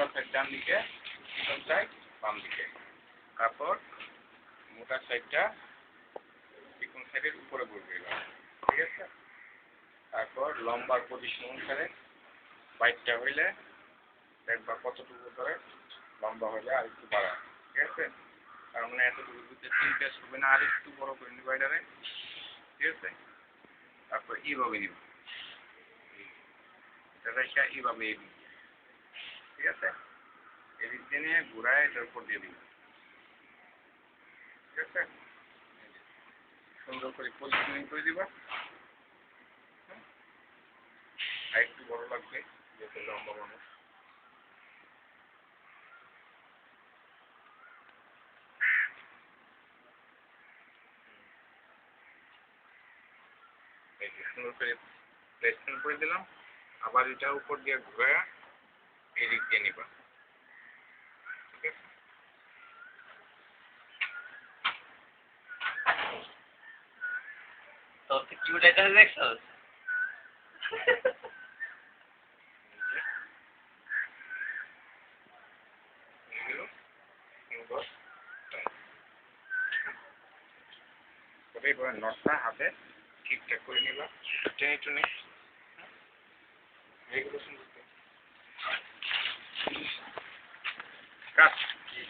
মোটা সাইড ডান দিকে চিকন সাইড বাম দিকে। তারপর মোটা সাইডটা চিকন সাইডের উপরে এবার। ঠিক আছে? তারপর লম্বার পজিশন অনুসারে বাইকটা হইলে দেখবা কতটুকু করে লম্বা হইলে আর একটু বাড়া ঠিক আছে? তার মানে এতটুকু দিতে তিনটা শুবে না আর একটু বড় করে নিবা ঠিক আছে? তারপর এইভাবে নিব। এটা রেখে এইভাবে এদিক। ঠিক আছে? এদিক দিয়ে নিয়ে ঘুরায় এটার উপর দিয়ে দিন ঠিক আছে? সুন্দর করে পজিশনিং করে দিবা। আর একটু বড় লাগবে, যেহেতু লম্বা মানুষ। সুন্দর করে প্লেসমেন্ট করে দিলাম। আবার এটা উপর দিয়ে ঘুরে এদিক দিয়ে নিবা। ঠিক আছে তোর তো কিউট এটা তবে এবার নটটা হাতে ঠিকঠাক করে নিবা। টেনে টুনে। এগুলো সুন্দর করে। কাট